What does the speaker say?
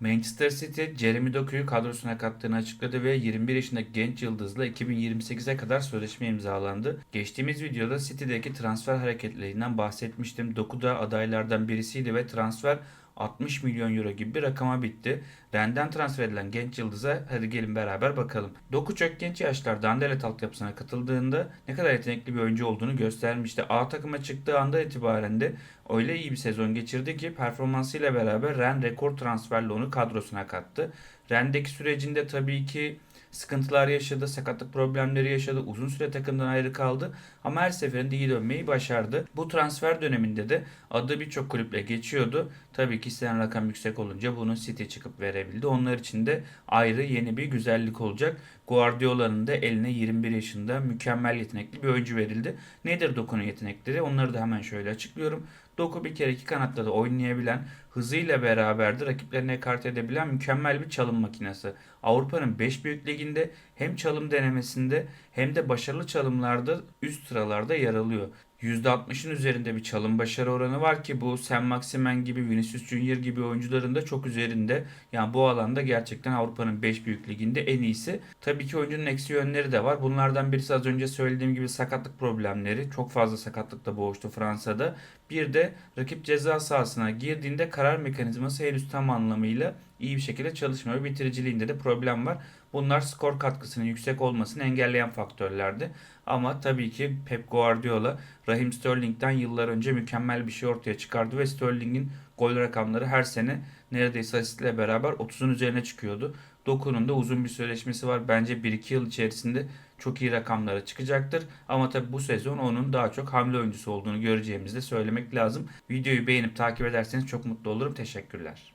Manchester City, Jeremy Doku'yu kadrosuna kattığını açıkladı ve 21 yaşındaki genç yıldızla 2028'e kadar sözleşme imzalandı. Geçtiğimiz videoda City'deki transfer hareketlerinden bahsetmiştim. Doku da adaylardan birisiydi ve transfer 60 milyon euro gibi bir rakama bitti. Ren'den transfer edilen genç yıldıza hadi gelin beraber bakalım. Doku çok genç yaşlarda Anderlecht altyapısına katıldığında ne kadar yetenekli bir oyuncu olduğunu göstermişti. A takıma çıktığı andan itibaren de öyle iyi bir sezon geçirdi ki performansıyla beraber Ren rekor transferle onu kadrosuna kattı. Ren'deki sürecinde tabii ki sıkıntılar yaşadı, sakatlık problemleri yaşadı, uzun süre takımdan ayrı kaldı ama her seferinde iyi dönmeyi başardı. Bu transfer döneminde de adı birçok kulüple geçiyordu. Tabii ki istenen rakam yüksek olunca bunu City çıkıp verebildi. Onlar için de ayrı yeni bir güzellik olacak. Guardiola'nın da eline 21 yaşında mükemmel yetenekli bir oyuncu verildi. Nedir Doku'nun yetenekleri? Onları da hemen şöyle açıklıyorum. Doku bir kere iki kanatta da oynayabilen, hızıyla beraber de rakiplerine ekart edebilen mükemmel bir çalım makinesi. Avrupa'nın 5 büyük liginde hem çalım denemesinde hem de başarılı çalımlarda üst sıralarda yer alıyor. %60'ın üzerinde bir çalım başarı oranı var ki bu Sam Maximen gibi Vinicius Junior gibi oyuncuların da çok üzerinde. Yani bu alanda gerçekten Avrupa'nın 5 büyük liginde en iyisi. Tabii ki oyuncunun eksi yönleri de var. Bunlardan birisi az önce söylediğim gibi sakatlık problemleri. Çok fazla sakatlıkla boğuştu Fransa'da. Bir de rakip ceza sahasına girdiğinde karar mekanizması henüz tam anlamıyla iyi bir şekilde çalışmıyor. Bitiriciliğinde de problem var. Bunlar skor katkısının yüksek olmasını engelleyen faktörlerdi. Ama tabii ki Pep Guardiola Raheem Sterling'den yıllar önce mükemmel bir şey ortaya çıkardı ve Sterling'in gol rakamları her sene neredeyse asistle beraber 30'un üzerine çıkıyordu. Doku'nun da uzun bir sözleşmesi var. Bence 1-2 yıl içerisinde çok iyi rakamlara çıkacaktır. Ama tabii bu sezon onun daha çok hamle oyuncusu olduğunu göreceğimizi de söylemek lazım. Videoyu beğenip takip ederseniz çok mutlu olurum. Teşekkürler.